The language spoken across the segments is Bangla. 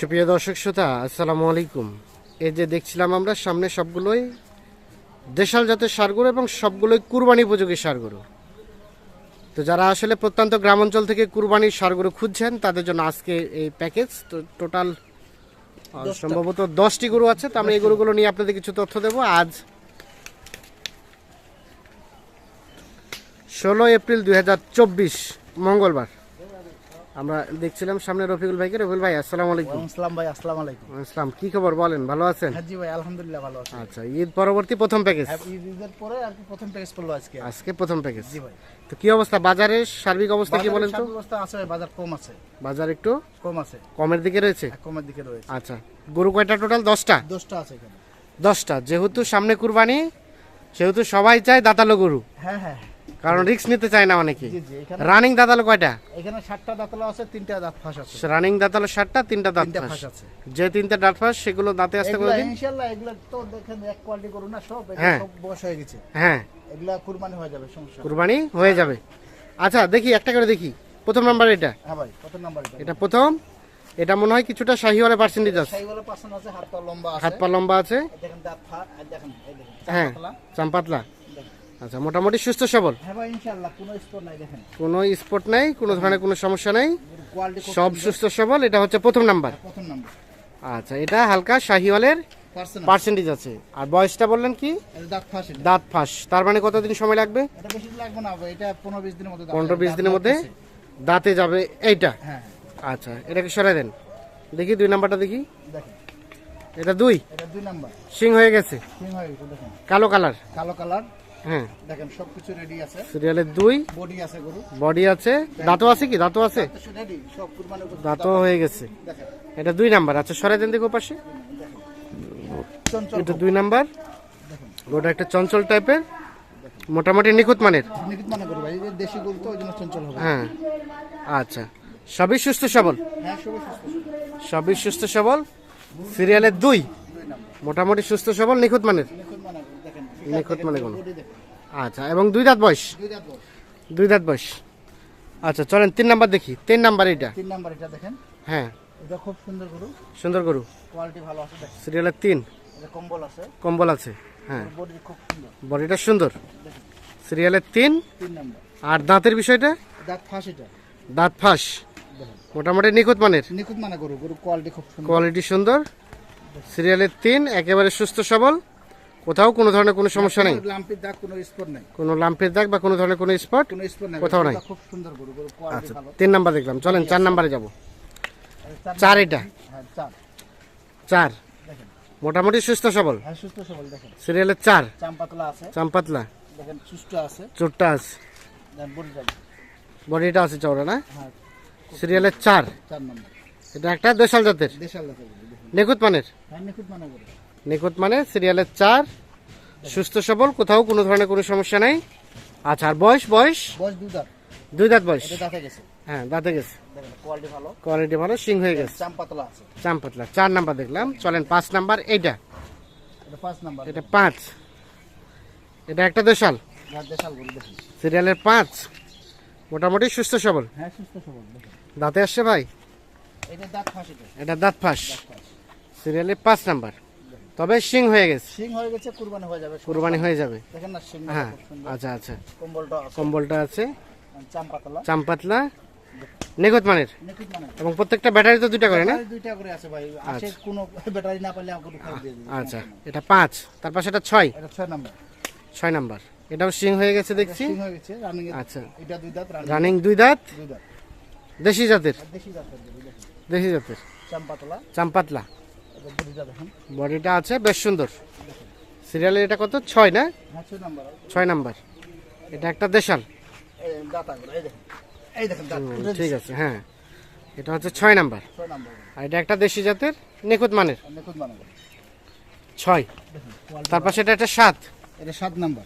সুপ্রিয় দর্শক শ্রোতা আসসালামু আলাইকুম। এই যে দেখছিলাম আমরা সামনে সবগুলোই দেশাল জাতের সারগরু এবং সবগুলোই কুরবানি উপযোগী সারগরু তো যারা আসলে প্রত্যন্ত গ্রামাঞ্চল থেকে কুরবানির সারগরু খুঁজছেন তাদের জন্য আজকে এই প্যাকেজ। তো টোটাল সম্ভবত দশটি গরু আছে তো আমরা এই গরুগুলো নিয়ে আপনাদের কিছু তথ্য দেবো। আজ ষোলো এপ্রিল দু হাজার চব্বিশ মঙ্গলবার। আমরা দেখছিলাম সামনে রফিকুল ভাইকে। রফিকুল ভাই আসসালামু আলাইকুম। আসসালাম ভাই আসসালামু আলাইকুম। ইসলাম কি খবর বলেন ভালো আছেন? হ্যাঁ জি ভাই আলহামদুলিল্লাহ ভালো আছি। আচ্ছা ঈদ পরবর্তী প্রথম প্যাকেজ হ্যাঁ, ঈদ- ঈদের পরে আর কি প্রথম প্যাকেজ করল আজকে। আজকে প্রথম প্যাকেজ জি ভাই। তো কি অবস্থা বাজারের সার্বিক অবস্থা কি বলেন তো? ব্যবস্থা আছে বাজার কম আছে। বাজার একটু কম আছে। কমের দিকে রয়েছে? এক কমের দিকে রয়েছে। আচ্ছা গরু কয়টা টোটাল? দশটা? দশটা আছে এখানে। দশটা যেহেতু সামনে কুরবানি সেহেতু সবাই চায় দাতালো গরু। হ্যাঁ হ্যাঁ। কারণ রিস্ক নিতে চায় না অনেকে। রানিং দাতালো কয়টা? এখানে সাতটা দাঁতলা আছে তিনটা দাঁত ফাঁস আছে। রানিং দাতালো ষাটটা তিনটা দাঁত ফাঁস। আছে। যে তিনটা দাঁত ফাঁস সেগুলো দাঁতে আসতে করে দিন ইনশাআল্লাহ এগুলা তো দেখেন এক কোয়ালিটি করুন না সব হ্যাঁ। সব বয়স হয়ে গেছে। হ্যাঁ। এগুলা কুরবানি হয়ে যাবে সমস্যা কুরবানি হয়ে যাবে। আচ্ছা দেখি একটা করে দেখি। প্রথম নাম্বার এটা? হ্যাঁ ভাই কত নাম্বার এটা। এটা প্রথম। এটা মনে হয় কিছুটা শাহিওয়ালা পার্সেন্টেজ আছে। সাইগুলো পার্সেন্ট আছে হাত পা লম্বা আছে। হাত পা লম্বা আছে। দেখেন দাঁত দেখেন এই দেখেন হ্যাঁ পাতলা। চাম্পাতলা। আচ্ছা মোটামুটি সুস্থ সবল? হ্যাঁ কোনো স্পট নাই কোনো ধরনের কোনো সমস্যা নেই। সব সুস্থ সবল এটা হচ্ছে প্রথম নাম্বার। আচ্ছা এটা হালকা শাহিওয়ালের পার্সেন্টেজ আছে। আর বয়সটা বললেন কি? দাঁত ফাঁস তার মানে কতদিন সময় লাগবে? পনেরো বিশ দিনের মধ্যে দাঁত যাবে এইটা? হ্যাঁ। আচ্ছা এটাকে সরাই দেন। দেখি দুই নাম্বারটা দেখি। এটা দুই? সিং হয়ে গেছে। হয়ে কালো কালার। কালো কালার। হ্যাঁ। দেখেন সবকিছু রেডি আছে। সিরিয়ালের দুই। বডি আছে গরু। বডি আছে। দাঁতও আছে কি? দাঁতও আছে? রেডি সব কুরবানি দাঁতও হয়ে গেছে। এটা দুই নাম্বার। আচ্ছা সরাই দেন দেখো পাশে। চঞ্চল এটা দুই নাম্বার। ওটা একটা চঞ্চল টাইপের মোটামুটি নিখুঁত মানের। নিকিত মনে করি ভাই। দেশি গরু তো ওই জন্য চঞ্চল হবে। হ্যাঁ। আচ্ছা। সবই সুস্থ সবল? হ্যাঁ সবই সুস্থ সবল। সিরিয়ালের দুই। মোটামুটি সুস্থ সবল নিখুঁত মানের। নিখুঁত মানে দেখেন নিখুঁত মানে। আচ্ছা এবং দুই দাঁত বয়স? দুই দাঁত বয়স। আচ্ছা চলেন তিন নাম্বার দেখি। তিন নাম্বার এটা তিন নাম্বার এটা দেখেন। হ্যাঁ। এটা খুব সুন্দর গরু। সুন্দর গরু। কোয়ালিটি ভালো আছে দেখেন। সিরিয়ালের তিন। কম্বল আছে। কম্বল আছে। হ্যাঁ। বডিটা সুন্দর। সিরিয়ালের তিন। আর দাঁতের বিষয়টা? দাঁত ফাঁস এটা। দাঁত ফাঁস। মোটামুটি নিখুঁত মানের। নিখুঁত মানে গরু। গরু কোয়ালিটি খুব কোয়ালিটি সুন্দর। সিরিয়ালের তিন একেবারে সুস্থ সবল। কোথাও কোনো ধরনের কোনো সমস্যা নেই। লাম্পির দাগ কোনো স্পট নাই। কোনো লাম্পের দাগ বা কোনো ধরনের কোনো স্পট কোনো স্পট নাই। কোথাও নাই। খুব সুন্দর গরু গরু আচ্ছা তিন নাম্বার দেখলাম। চলেন চার নাম্বারে যাব। চার এটা? হ্যাঁ চার। চার? দেখেন। মোটামুটি সুস্থ সবল? হ্যাঁ সুস্থ সবল দেখেন। সিরিয়ালের চার? চাম্পাতলা আছে। চাম্পাতলা? দেখেন সুস্থ আছে। চোরটা আছে। বডিটা আছে চওড়া না? হ্যাঁ সিরিয়ালের চার? চার নম্বর। এটা একটা দেশাল জাতের? দেশাল জাতের নিখুঁত মানের? হ্যাঁ নিখুঁত মানে গরু। নিখুঁত মানে সিরিয়ালের চার সুস্থ সবল কোথাও কোনো ধরনের কোনো সমস্যা নাই। আচ্ছা আর বয়স বয়স? বয়স দুই দাঁত। বয়স? এটা দাঁতে গেছে। হ্যাঁ দাঁতে গেছে। কোয়ালিটি ভালো। সিং হয়ে গেছে। চাম্পাতলা আছে। চাম্পাতলা চার নাম্বার দেখলাম। চলেন পাঁচ নাম্বার এইটা। এটা পাঁচ নাম্বার। এটা একটা দেশাল। হ্যাঁ সিরিয়ালের পাঁচ। মোটামুটি সুস্থ সবল। হ্যাঁ সুস্থ সবল দাঁতে আসছে ভাই? এটা দাঁত ফাঁস। সিরিয়ালের পাঁচ নাম্বার। তবে শিং হয়ে গেছে। সিং হয়ে গেছে কুরবানি হয়ে যাবে কুরবানি হয়ে যাবে। দেখেন না সিং হ্যাঁ আচ্ছা আচ্ছা। কম্বলটা কম্বলটা আছে। চাম্পাতলা চাম্পাতলা। নিখুঁত মানের। মানে এবং প্রত্যেকটা ব্যাটারি তো দুইটা করে না? দুইটা করে আছে ভাই। আছে কোনো ব্যাটারি না পেলে আমাকে খাই দিয়ে দিবে। আচ্ছা এটা পাঁচ। তার পাশে এটা ছয়। এটা ছয় নাম্বার। ছয় নাম্বার। এটাও সিং হয়ে গেছে দেখছি। সিং হয়ে গেছে রানিং আচ্ছা। এটা দুই দাঁত রানিং দুই দাঁত। দুই দাঁত। দেশি জাতের। দেশি দেখেন দেশি জাতের। চাম্পাতলা চাম্পাতলা বডিটা আছে বেশ সুন্দর। সিরিয়ালের এটা কত? ছয় না? হ্যাঁ ছয় নাম্বার। এটা একটা দেশাল। ঠিক আছে হ্যাঁ। এটা হচ্ছে ছয় নাম্বার। আর এটা একটা দেশি জাতের নিখুঁত মানের। মানে। ছয়। দেখেন quality তার পাশে এটা একটা সাত। এটা সাত নাম্বার।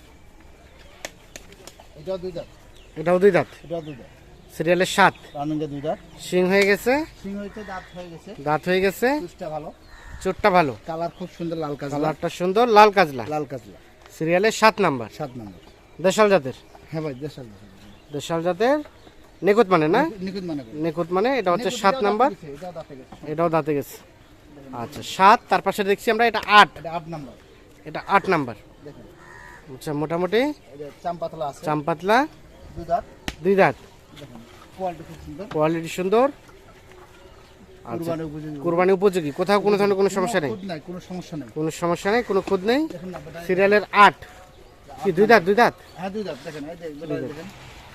এটাও দুই দাঁত। এটাও দুই দাঁত। এটাও দুই দাঁত। সিরিয়ালের সাত। দুই দাঁত। সিং হয়ে গেছে? সিং দাঁত হয়ে গেছে। দাঁত হয়ে গেছে? ভালো। চোটটা ভালো। কালার খুব সুন্দর লাল কাজলা। কালারটা সুন্দর লাল কাজলা। লাল কাজলা। সিরিয়ালের সাত নাম্বার। সাত নাম্বার। দেশাল জাতের। হ্যাঁ ভাই দেশাল দেশাল। জাতের নিখুঁত মানে না? নিখুঁত মানে। নিখুঁত মানে এটা হচ্ছে সাত নাম্বার। এটাও দাঁতে গেছে। আচ্ছা সাত তার পাশে দেখছি আমরা এটা আট। এটা আট নাম্বার। এটা আট নাম্বার। দেখেন। আচ্ছা মোটামুটি চাম্পাতলা আছে। চাম্পাতলা দু দাঁত। দুই দাঁত। কোয়ালিটি সুন্দর। কোয়ালিটি সুন্দর। কুরবানি উপযোগী। কোরবানি উপযোগী। কোথাও কোনো ধরনের কোনো সমস্যা নেই? কোনো সমস্যা নেই। কোনো সমস্যা নেই? কোনো খুদ নেই? সিরিয়ালের আট। কি দুই দাঁত দুই দাঁত? হ্যাঁ দুই দাঁত দেখেন ব্যাটারি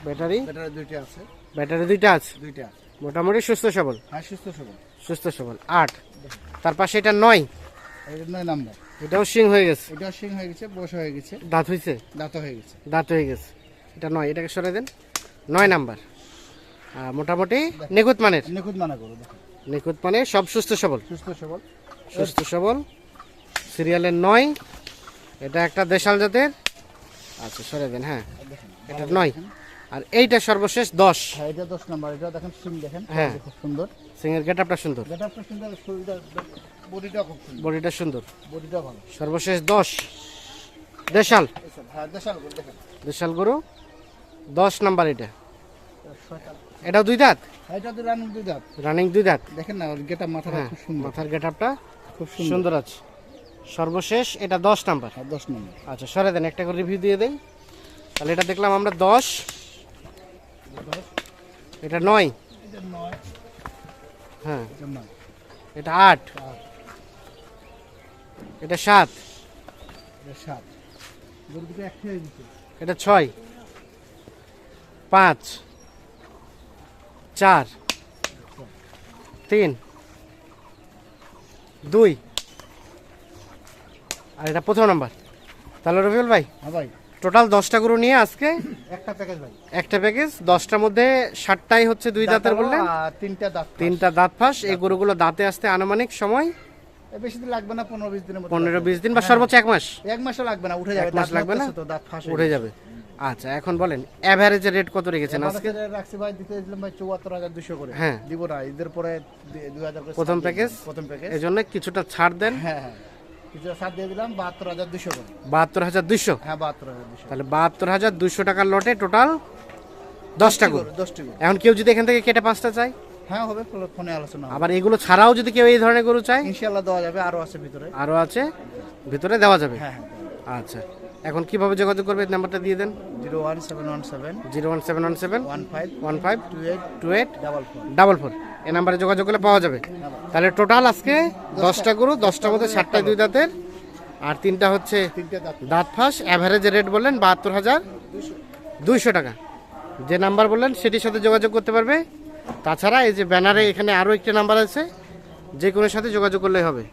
ব্যাটারি? দুইটা আছে। ব্যাটারি দুইটা আছে? দুইটা মোটামুটি সুস্থ সবল? হ্যাঁ সুস্থ সবল। সুস্থ সবল। আট। তার পাশে এটা নয়। এটা নয় নাম্বার। এটাও সিং হয়ে গেছে। এটাও সিং হয়ে গেছে বয়স হয়ে গেছে। দাঁত হয়েছে দাঁত হয়ে গেছে। দাঁত হয়ে গেছে। এটা নয় এটাকে সরে দেন। নয় নাম্বার। মোটামুটি নিখুঁত মানের। নিখুঁত মানা করো দেখেন। নিখুঁত মানে সব সুস্থ সবল। সুস্থ সবল। সুস্থ সবল। সিরিয়ালের নয়। এটা একটা দেশাল জাতের। আচ্ছা সরে দেন হ্যাঁ। এটা নয়। আর এইটা সর্বশেষ দশ। হ্যাঁ এটা দশ নাম্বার। এটা দেখেন সিং দেখেন। হ্যাঁ। খুব সুন্দর। সিংয়ের গেট আপটা সুন্দর। যেটা খুব সুন্দর শরীরটা বডিটা খুব সুন্দর। বডিটা সুন্দর। বডিটা ভালো। সর্বশেষ দশ। দেশাল। হ্যাঁ দেশাল গরু দেশাল গরু। দশ নাম্বার এটা। এটাও দুই দাঁত? এটা তো রানিং দুই দাঁত। রানিং দুই দাঁত? দেখেন না ওর গেটা মাথাটা হ্যাঁ খুব সুন্দর। মাথার গেট আপটা খুব সুন্দর। আছে। সর্বশেষ এটা দশ নাম্বার। হ্যাঁ দশ নম্বর। আচ্ছা সরে দেন একটা করে রিভিউ দিয়ে দেন তাহলে এটা দেখলাম আমরা দশ। এটা নয়। এটা হ্যাঁ। এটা এটা আট। এটা সাত। এটা সাত। এটা ছয়। পাঁচ। চার তিন দুই। আর এটা প্রথম নাম্বার। তাহলে রবিউল ভাই হ্যাঁ ভাই। টোটাল দশটা গরু নিয়ে আজকে একটা প্যাকেজ ভাই। একটা প্যাকেজ দশটার মধ্যে ষাটটাই হচ্ছে দুই দাঁতের বললেন। তিনটা দাঁত তিনটা দাঁত ফাঁস। এই গরুগুলো দাঁতে আসতে আনুমানিক সময় বেশি দিন লাগবে না পনেরো বিশ দিনের পনেরো বিশ দিন বা সর্বোচ্চ এক মাস। এক মাসও লাগবে না উঠে যাবে। এক মাস লাগবে না? তো দাঁত ফাঁস উঠে যাবে। আচ্ছা এখন বলেন অ্যাভারেজের রেট কত রেখেছেন আজকে? রাখছি ভাই দিতে দিলাম ভাই চুয়াত্তর হাজার দুশো করে। হ্যাঁ। দিব না ঈদের পরে দুই হাজার করে প্রথম প্যাকেজ? প্রথম প্যাকেজ এই জন্য কিছুটা ছাড় দেন। হ্যাঁ হ্যাঁ। কিছু সাত দিয়ে দিলাম বাহাত্তর হাজার দুশো বাহাত্তর হাজার হ্যাঁ দুশো। তাহলে বাহাত্তর হাজার দুইশো টাকার লটে টোটাল দশটা গরু এখন কেউ যদি এখান থেকে কেটে পাঁচটা চায়? হ্যাঁ হবে ফোনে- ফোনে আলোচনা আবার এগুলো ছাড়াও যদি কেউ এই ধরনের গরু চায়? ইনশাল্লাহ দেওয়া যাবে আরও আছে ভিতরে। আরও আছে ভিতরে দেওয়া যাবে? হ্যাঁ হ্যাঁ। আচ্ছা। এখন কীভাবে যোগাযোগ করবে? নাম্বারটা দিয়ে দেন। Zero one seven one seven zero one seven one seven one five one five two eight two eight double four. Double four. এই নাম্বারে যোগাযোগ করলে পাওয়া যাবে। তাহলে টোটাল আজকে দশটা। গরু দশটার মধ্যে ষাটটায় দুই দাঁতের আর তিনটা হচ্ছে দাঁত। ফাঁস অ্যাভারেজ রেট বললেন বাহাত্তর হাজার দুইশো। টাকা। যে নাম্বার বললেন সেটির সাথে যোগাযোগ করতে পারবে। তাছাড়া এই যে ব্যানারে এখানে আরও একটি নাম্বার আছে যে কোনো সাথে যোগাযোগ করলেই হবে।